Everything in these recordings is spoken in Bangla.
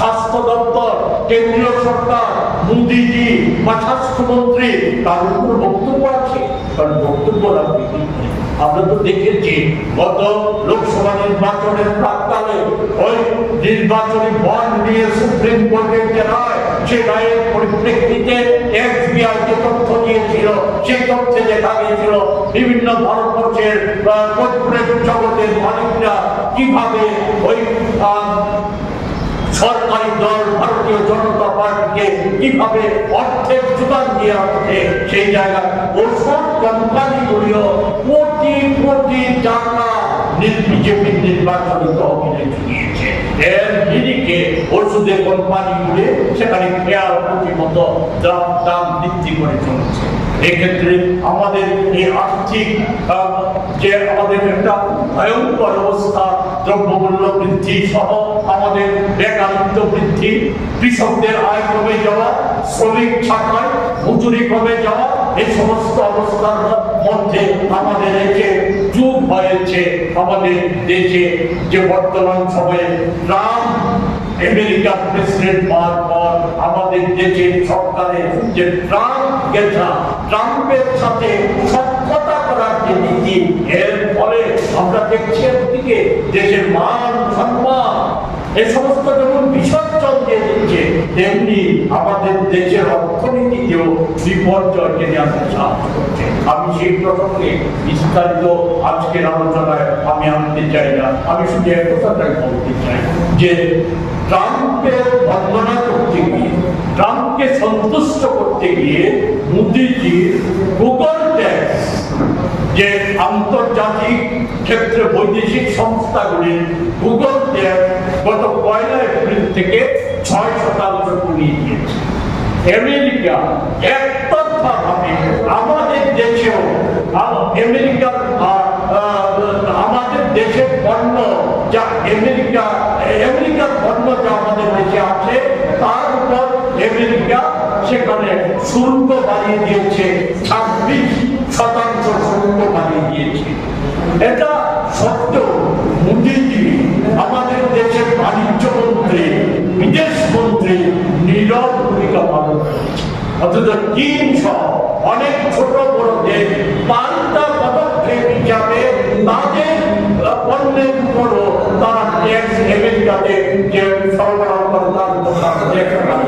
স্বাস্থ্য দপ্তর, কেন্দ্রীয় সরকার, মোদিজি বা স্বাস্থ্যমন্ত্রী, তার উপর বক্তব্য আছে, কারণ বক্তব্য রাখবে আমরা তো দেখেছি, গত লোকসভা নির্বাচনের প্রাককালে ওই নির্বাচনী বন্ড নিয়ে সুপ্রিম কোর্টের যে রায় সেই রায়ের পরিপ্রেক্ষিতে এফবিআই যে তথ্য দিয়েছিল সেই তথ্যে দেখা গিয়েছিল বিভিন্ন ভারতবর্ষের কর্পোরেট জগতের মালিকরা কীভাবে ওই সরকারি দল ভারতীয় জনতা পার্টিকে কীভাবে অর্থের যোগান দিয়ে আসছে সেই জায়গায় ওষুধ কোম্পানিগুলিও কোটি কোটি টাকা বিজেপির নির্বাচনী তহবিলে জুগিয়েছে এর নিরিখে ওষুধের কোম্পানিগুলি সেখানে খেয়াল প্রতি মতো দাম দাম বৃদ্ধি করে চলেছে। এক্ষেত্রে আমাদের এই আর্থিক যে আমাদের একটা ভয়ঙ্কর অবস্থা, দ্রব্যমূল্য বৃদ্ধি সহ আমাদের বেকারত্ব বৃদ্ধি, কৃষকদের আয় কমে যাওয়া, শ্রমিক ছাঁটাই মজুরি কমে যাওয়া, এই সমস্ত অবস্থার মধ্যে আমাদের যে যুগ হয়েছে, আমাদের দেশে যে বর্তমান সময়ে ট্রাম্প আমেরিকার প্রেসিডেন্ট হওয়ার পর আমাদের দেশে সরকারের যে ট্রাম্প গেছা, ট্রাম্পের সাথে সক্ষতা করার যে নীতি, এর ফলে আমরা দেখছি একদিকে দেশের মান, সম্মান এই সমস্ত যেমন বিসর্জন দিয়ে দিচ্ছে, তেমনি আমাদের দেশের অর্থনীতিতেও বিপর্যয় টেনে আনতে সাহায্য আমি সেই প্রসঙ্গে বিস্তারিত আজকের আলোচনায় আমি আনতে চাই না। আমি শুধু এক কথাটাই বলতে চাই যে ট্রাম্পের বন্দনা করতে গিয়ে, ট্রাম্পকে সন্তুষ্ট করতে গিয়ে মোদিজির গুগল ট্যাক্স, যে আন্তর্জাতিক ক্ষেত্রে বৈদেশিক সংস্থাগুলির গুগল ট্যাক্স গত পয়লা এপ্রিল থেকে ছয় শতাংশ কমিয়ে দিয়েছে। আমেরিকা একতরফাভাবে আমাদের দেশেও আম- আমেরিকার আহ, আহ, আমাদের দেশের পণ্য যা আমেরিকা আমেরিকার পণ্য যা আমাদের দেশে আছে তার উপর আমেরিকা সেখানে শুল্ক বাড়িয়ে দিয়েছে ছাব্বিশ শতাংশ শুল্ক বাড়িয়ে দিয়েছে। এটা সত্ত্বেও মোদীজি অনেক ছোট বড় দেশ পদক্ষেপ হিসাবে তাদের পণ্যের উপরও তারা ট্যাক্স আমেরিকাতে সরবরাহ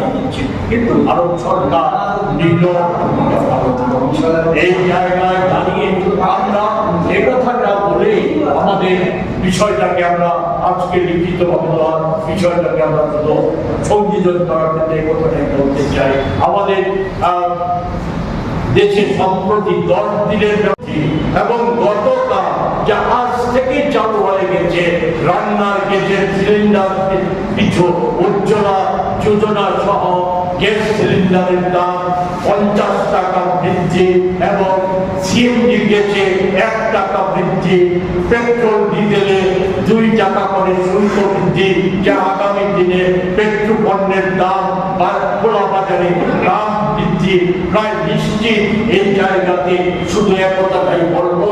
দিচ্ছে কিন্তু ভারত সরকার এই জায়গায় দাঁড়িয়ে আমরা এ কথাটা বলেই আমাদের বিষয়টাকে আমরা আজকে লিখিত ভাবে বিষয়টাকে আমরা শুধু সংযোজন করার ক্ষেত্রে এই বলতে চাই, আমাদের দেশে সম্প্রতি দশ দিনের এবং গতকাল যা আজ থেকে চালু হয়ে গেছে, রান্নার গ্যাসের সিলিন্ডার কিছু উজ্জ্বলা যোজনা সহ গ্যাস সিলিন্ডারের দাম পঞ্চাশ টাকা বৃদ্ধি। এক টাকা বৃদ্ধি, পেট্রোল, ডিজেলে দুই টাকা করে শুল্ক বৃদ্ধি। যা আগামী দিনে পেট্রোল পণ্যের দাম খোলা বাজারে দাম বৃদ্ধি। প্রায় নিশ্চিত এই জায়গাতে শুধু এক কথাটাই বলব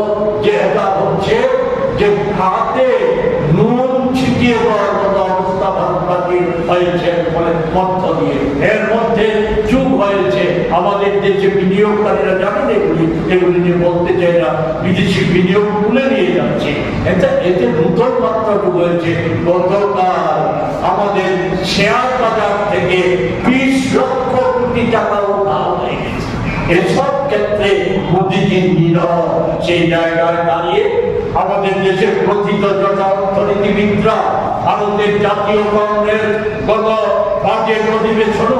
যে এটা হচ্ছে যে হাতে নুন ছিটিয়ে দেওয়ার মতো অবস্থা ভারতবাসী হয়েছে ফলে মধ্য দিয়ে। এর আমাদের দেশে বিনিয়োগকারীরা জানেন এগুলি। এগুলি নিয়ে বলতে চাই না। বিদেশি বিনিয়োগ তুলে নিয়ে যাচ্ছে। এটা এতে নতুন মাত্রা হয়েছে গতকাল আমাদের শেয়ার বাজার থেকে বিশ লক্ষ কোটি টাকা উঠাও হয়ে গেছে। এসব ক্ষেত্রে মোদীজির নীরব। সেই জায়গায় দাঁড়িয়ে আমাদের দেশের প্রথিত যথা অর্থনীতিবিদরা ভারতের জাতীয় কংগ্রেস, গত বাজেট অধিবেশন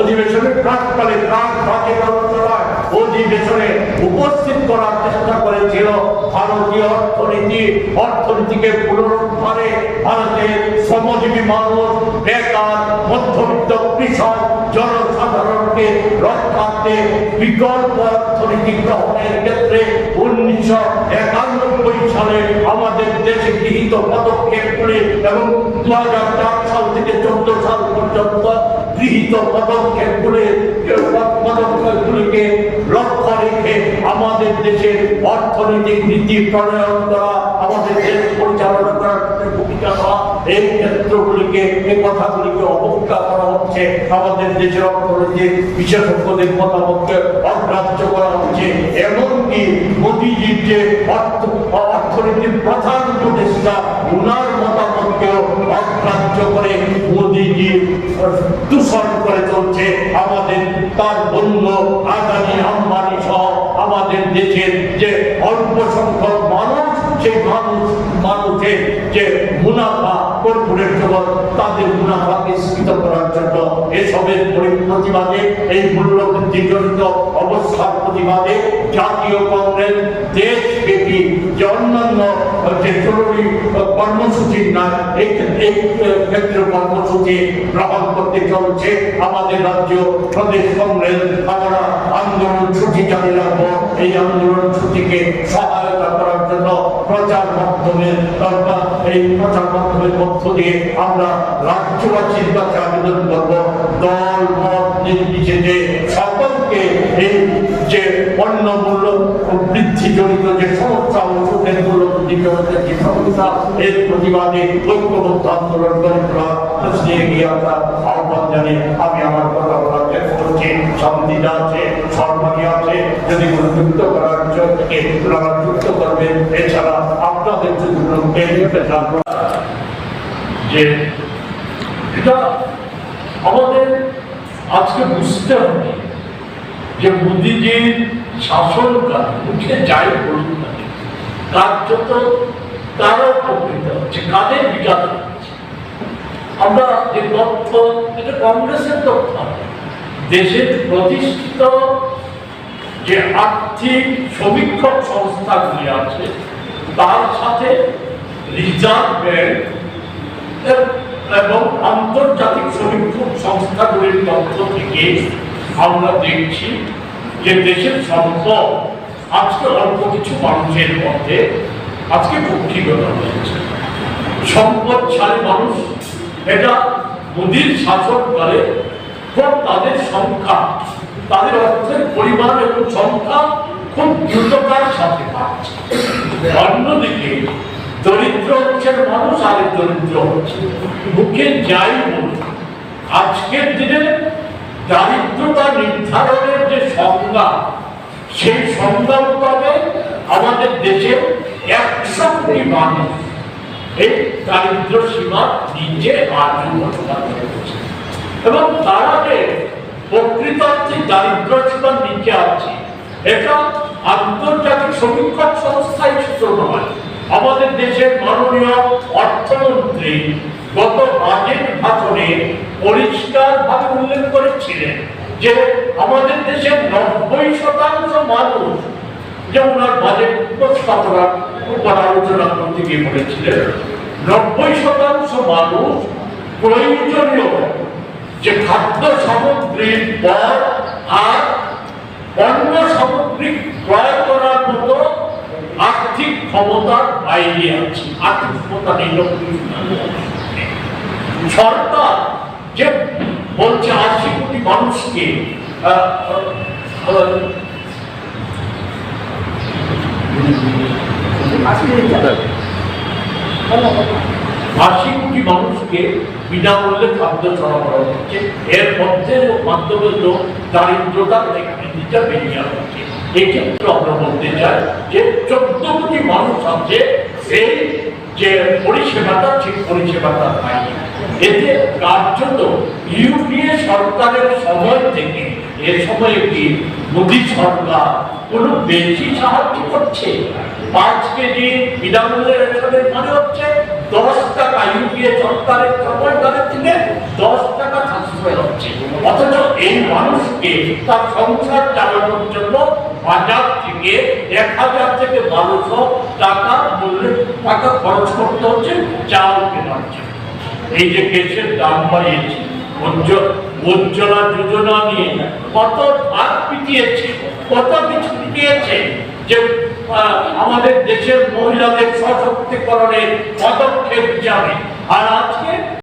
অধিবেশনের প্রাককালে প্রাক বাজেট আলোচনায় অধিবেশনে উপস্থিত করার চেষ্টা করেছিল ভারতীয় অর্থনীতি। অর্থনীতিকে পুনরুদ্ধারে ভারতের শ্রমজীবী মানুষ, বেকার, মধ্যবিত্ত, কৃষক, জনসাধারণকে রক্ষার্থে বিকল্প অর্থনীতি গ্রহণের ক্ষেত্রে উনিশশো সালে আমাদের দেশে গৃহীত পদক্ষেপগুলি এবং দু হাজার চার সাল থেকে চোদ্দ সাল পর্যন্ত গৃহীত পদক্ষেপগুলি পদক্ষেপগুলিকে লক্ষ্য রেখে আমাদের দেশের অর্থনৈতিক নীতি প্রণয়ন করা, আমাদের দেশ পরিচালনা করার ভূমিকা নেওয়া, এই ক্ষেত্রগুলিকে, এই কথাগুলিকে অবজ্ঞা করা হচ্ছে। আমাদের দেশের অর্থনীতির বিশেষজ্ঞদের মতামতকে অগ্রাহ্য করা হচ্ছে। এমনকি মোদীজির যে অর্থ অর্থনীতির প্রধান উপদেষ্টা উনার মতামতকেও অগ্রাহ্য করে মোদীজি দূষণ করে চলছে আমাদের, তার বন্য আদানি, আম্বানি সহ আমাদের দেশের যে অল্প সংখ্যক মানুষ, সেই মানুষ, মানুষের যে মুনাফা কর্পোরেট জগৎ তাদের মুনাফাকে স্ফীত করার জন্য এসবের পরি- প্রতিবাদে এই মূল্যবৃদ্ধি জনিত অবস্থার প্রতিবাদে জাতীয় কংগ্রেস দেশব্যাপী যে অন্যান্য, যে জরুরি কর্মসূচি না, এই ক্ষেত্রে- কর্মসূচি গ্রহণ করতে চলছে আমাদের রাজ্য প্রদেশ কংগ্রেস। আমরা আন্দোলন ছুটি চালিয়ে রাখব। এই আন্দোলন ছুটিকে সহায়তা করার জন্য প্রচার মাধ্যমে অর্থাৎ এই প্রচার মাধ্যমের মধ্য দিয়ে আমরা রাজ্যবাসীর কাছে আবেদন করব, দল, মত নির্বিশেষে সকলকে এই যে পণ্য মূল্য বৃদ্ধি জনিত যে সমস্যা ওষুধের মূল্য যে সমস্যা এর প্রতিবাদে ঐক্যবদ্ধ আন্দোলন করে তোলা নিয়ে গিয়ে আহ্বান জানিয়ে আমি আমার কথা বলার চেষ্টা করছি। সমিতিটা আছে সরকারি আছে, যদি কোনো যুক্ত করার জন্য থেকে যুক্ত যে এটা আমাদের আজকে বুঝতে হবে যে যাই বলুন না কার্যত কারও উপকৃত হচ্ছে বিকাশ হচ্ছে। আমরা যে তথ্য এটা কংগ্রেসের তথ্য দেশের প্রতিষ্ঠিত যে আর্থিক সমীক্ষক সংস্থাগুলি আছে, তার সাথে রিজার্ভ ব্যাংক এবং আন্তর্জাতিক সমীক্ষক সংস্থাগুলির তথ্য থেকে আমরা দেখছি যে দেশের সম্পদ আজকে অল্প কিছু মানুষের মধ্যে আজকে কক্ষিগত হয়েছে। সম্পদশালী মানুষ, এটা মোদীর শাসনকালে খুব তাদের সংখ্যা, তাদের অর্থের পরিমাণ এবং সংখ্যা খুব দ্রুততার সাথে বাড়ছে। অন্যদিকে দরিদ্র হচ্ছে মানুষ আর দরিদ্র হচ্ছে। মুখে যাই আজকের দিনে দারিদ্রতা নির্ধারণের যে সংজ্ঞা, সেই সংজ্ঞা মোতাবেক আমাদের দেশে একশো কোটি মানুষ এই দারিদ্র সীমার নিচে এবং তারা যে প্রকৃতার্থে দারিদ্র সীমার নিচে আছে। এটা আন্তর্জাতিক সমীক্ষক সংস্থাই সূত্র নয় আমাদের মাননীয় অর্থমন্ত্রী গত বাজেট ভাষণে পরিষ্কার ভাবে উল্লেখ করেছিলেন যে আমাদের দেশের নব্বই শতাংশ মানুষ যেমন আর বাজেট উপস্থাপনা আলোচনা করতে গিয়ে বলেছিলেন, নব্বই শতাংশ মানুষ প্রয়োজনীয় যে খাদ্য সামগ্রীর পর আর পণ্য সামগ্রী ক্রয় করার মতো আর্থিক ক্ষমতার বাইরে আর্থিক ক্ষমতা নেই সরকার যে বলছে আশি কোটি মানুষকে আশি কোটি মানুষকে বিনামূল্যে খাদ্য সরবরাহ হচ্ছে। এর মধ্যে মাধ্যমে তো দারিদ্রতা রেখাটা বেরিয়ে আসছে। এক্ষেত্রে আমরা বলতে চাই যে চোদ্দ কোটি মানুষ আছে এই যে পরিষেবাটা ঠিক পরিষেবাটা পায়নি এতে কার্যত ইউপিএ সরকারের সময় থেকে, এ সময়ে কি মোদী সরকার কোনো বেশি সাহায্য করছে? পাঁচ কেজি বিনামূল্যে রেশনের মানে হচ্ছে দশ টাকা ইউপিএ সরকারের সময়কালের থেকে দশ টাকা সাশ্রয় হচ্ছে। অথচ এই মানুষকে তার সংসার চালানোর জন্য বাজার থেকে এক হাজার থেকে বারোশো টাকা মূল্যের টাকা খরচ করতে হচ্ছে, চাল কেনার জন্য এই যে গ্যাসের দাম বাড়িয়েছে উজ্জ্বলা যোজনা নিয়ে কত ভাগ পিটিয়েছে, কত কিছু পিটিয়েছে যে আমাদের দেশের মহিলাদের সশক্তিকরণের পদক্ষেপ যাবে আর আজকে